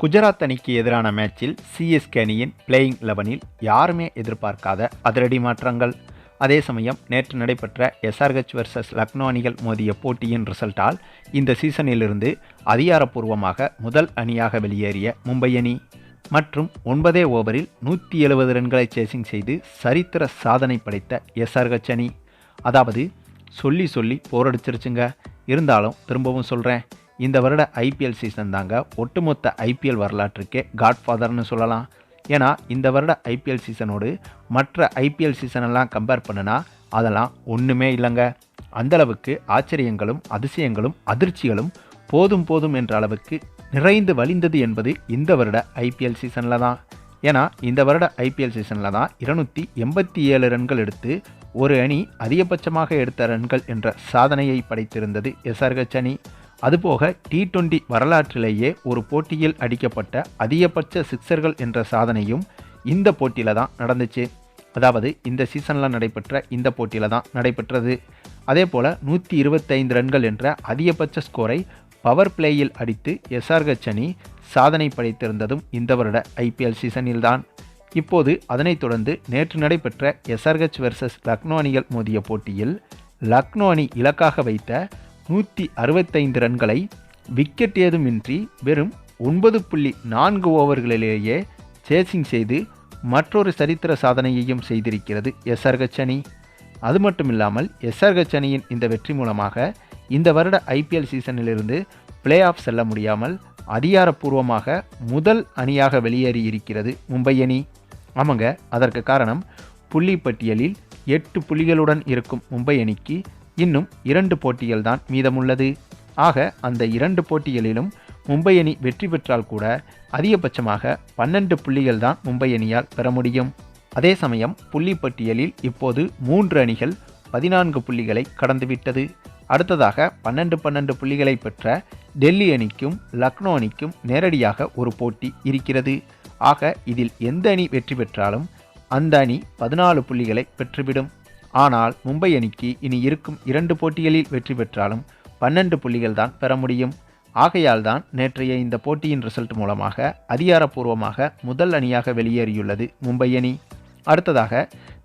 குஜராத் அணிக்கு எதிரான மேட்சில் சிஎஸ்கே அணியின் பிளேயிங் லெவனில் யாருமே எதிர்பார்க்காத அதிரடி மாற்றங்கள். அதே சமயம் நேற்று நடைபெற்ற எஸ்ஆர்ஹெச் வர்சஸ் லக்னோ அணிகள் மோதிய போட்டியின் ரிசல்ட்டால் இந்த சீசனிலிருந்து அதிகாரப்பூர்வமாக முதல் அணியாக வெளியேறிய மும்பை அணி. மற்றும் ஒன்பதே ஓவரில் நூற்றி எழுபது ரன்களை சேசிங் செய்து சரித்திர சாதனை படைத்த எஸ்ஆர்ஹெச் அணி. அதாவது சொல்லி சொல்லி போரடிச்சிருச்சுங்க இருந்தாலும் திரும்பவும் சொல்கிறேன் இந்த வருட ஐபிஎல் சீசன் தாங்க ஒட்டுமொத்த ஐபிஎல் வரலாற்றுக்கே காட்ஃபாதர்னு சொல்லலாம். ஏன்னா இந்த வருட ஐபிஎல் சீசனோடு மற்ற ஐபிஎல் சீசனெல்லாம் கம்பேர் பண்ணுனா அதெல்லாம் ஒன்றுமே இல்லைங்க. அந்தளவுக்கு ஆச்சரியங்களும் அதிசயங்களும் அதிர்ச்சிகளும் போதும் போதும் என்ற அளவுக்கு நிறைந்து வழிந்தது என்பது இந்த வருட ஐபிஎல் சீசனில் தான். ஏன்னா இந்த வருட ஐபிஎல் சீசனில் தான் இருநூற்றி எண்பத்தி ஏழு ரன்கள் எடுத்து ஒரு அணி அதிகபட்சமாக எடுத்த ரன்கள் என்ற சாதனையை படைத்திருந்தது எஸ்ஆர்ஹெச் அணி அதுபோக டி டுவெண்டி வரலாற்றிலேயே ஒரு போட்டியில் அடிக்கப்பட்ட அதிகபட்ச சிக்சர்கள் என்ற சாதனையும் இந்த போட்டியில் தான் நடந்துச்சு. அதாவது இந்த சீசனில் நடைபெற்ற இந்த போட்டியில் தான் நடைபெற்றது. அதே போல் நூற்றி இருபத்தைந்து ரன்கள் என்ற அதிகபட்ச ஸ்கோரை பவர் பிளேயில் அடித்து எஸ்ஆர்ஹெச் அணி சாதனை படைத்திருந்ததும் இந்த வருட ஐபிஎல் சீசனில்தான் இப்போது அதனைத் தொடர்ந்து நேற்று நடைபெற்ற எஸ்ஆர்ஹெச் வெர்சஸ் லக்னோ அணிகள் மோதிய போட்டியில் லக்னோ அணி இலக்காக வைத்த நூற்றி அறுபத்தைந்து ரன்களை விக்கெட் ஏதுமின்றி வெறும் ஒன்பது புள்ளி நான்கு ஓவர்களிலேயே சேசிங் செய்து மற்றொரு சரித்திர சாதனையையும் செய்திருக்கிறது எஸ்ஆர் கச்சனி. அது மட்டும் இல்லாமல் எஸ்ஆர்ஹெச் அணியின் இந்த வெற்றி மூலமாக இந்த வருட ஐபிஎல் சீசனிலிருந்து பிளே ஆஃப் செல்ல முடியாமல் அதிகாரப்பூர்வமாக முதல் அணியாக வெளியேறி இருக்கிறது மும்பை அணி. ஆமாங்க அதற்கு காரணம் புள்ளி பட்டியலில் எட்டு புள்ளிகளுடன் இருக்கும் மும்பை அணிக்கு இன்னும் இரண்டு போட்டிகள் தான் மீதமுள்ளது. ஆக அந்த இரண்டு போட்டிகளிலும் மும்பை அணி வெற்றி பெற்றால் கூட அதிகபட்சமாக பன்னெண்டு புள்ளிகள் தான் மும்பை அணியால் பெற முடியும். அதே சமயம் புள்ளி பட்டியலில் இப்போது மூன்று அணிகள் பதினான்கு புள்ளிகளை கடந்துவிட்டது. அடுத்ததாக பன்னெண்டு பன்னெண்டு புள்ளிகளை பெற்ற டெல்லி அணிக்கும் லக்னோ அணிக்கும் நேரடியாக ஒரு போட்டி இருக்கிறது. ஆக இதில் எந்த அணி வெற்றி பெற்றாலும் அந்த அணி பதினாலு புள்ளிகளை பெற்றுவிடும். ஆனால் மும்பை அணிக்கு இனி இருக்கும் இரண்டு போட்டிகளில் வெற்றி பெற்றாலும் பன்னெண்டு புள்ளிகள் தான் பெற முடியும். ஆகையால் தான் நேற்றைய இந்த போட்டியின் ரிசல்ட் மூலமாக அதிகாரப்பூர்வமாக முதல் அணியாக வெளியேறியுள்ளது மும்பை அணி. அடுத்ததாக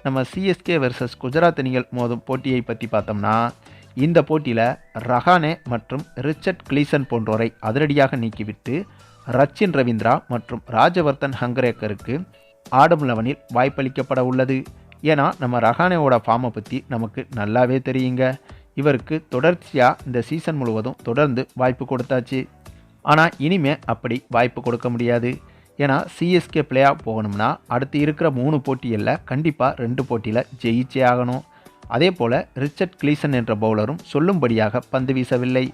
நம்ம சிஎஸ்கே வெர்சஸ் குஜராத் அணிகள் மோதும் போட்டியை பற்றி பார்த்தோம்னா இந்த போட்டியில் ரஹானே மற்றும் ரிச்சர்ட் கிளீசன் போன்றோரை அதிரடியாக நீக்கிவிட்டு ரச்சின் ரவீந்திரா மற்றும் ராஜவர்தன் ஹங்கரேக்கருக்கு ஆடும் லெவனில் வாய்ப்பளிக்கப்பட உள்ளது. ஏன்னா நம்ம ரஹானேவோட ஃபார்மை பற்றி நமக்கு நல்லாவே தெரியுங்க. இவருக்கு தொடர்ச்சியாக இந்த சீசன் முழுவதும் தொடர்ந்து வாய்ப்பு கொடுத்தாச்சு. ஆனால் இனிமே அப்படி வாய்ப்பு கொடுக்க முடியாது. ஏன்னா சிஎஸ்கே பிளே ஆஃப் போகணும்னா அடுத்து இருக்கிற மூணு போட்டிகளில் கண்டிப்பாக ரெண்டு போட்டியில் ஜெயிச்சே ஆகணும். அதே போல் ரிச்சர்ட் கிளீசன் என்ற பவுலரும் சொல்லும்படியாக பந்து வீசவில்லை.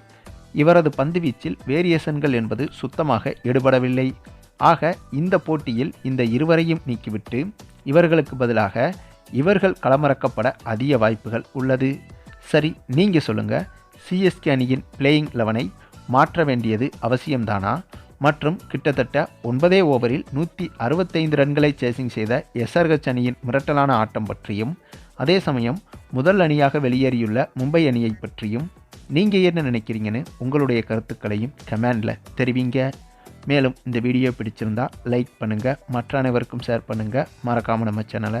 இவரது பந்து வீச்சில் வேரியேஷன்கள் என்பது சுத்தமாக எடுபடவில்லை. ஆக இந்த போட்டியில் இந்த இருவரையும் நீக்கிவிட்டு இவர்களுக்கு பதிலாக இவர்கள் களமிறக்கப்பட அதிக வாய்ப்புகள் உள்ளது. சரி நீங்கள் சொல்லுங்கள் சிஎஸ்கே அணியின் பிளேயிங் லெவனை மாற்ற வேண்டியது அவசியம்தானா? மற்றும் கிட்டத்தட்ட ஒன்பதே ஓவரில் நூற்றி அறுபத்தைந்து ரன்களை சேசிங் செய்த எஸ்ஆர்ஹெச் அணியின் மிரட்டலான ஆட்டம் பற்றியும் அதே சமயம் முதல் அணியாக வெளியேறியுள்ள மும்பை அணியை பற்றியும் நீங்கள் என்ன நினைக்கிறீங்கன்னு உங்களுடைய கருத்துக்களையும் கமெண்டில் தெரிவிங்க. மேலும் இந்த வீடியோ பிடிச்சிருந்தா லைக் பண்ணுங்கள் மற்ற அனைவருக்கும் ஷேர் பண்ணுங்கள் மறக்காமல் நம்ம சேனலை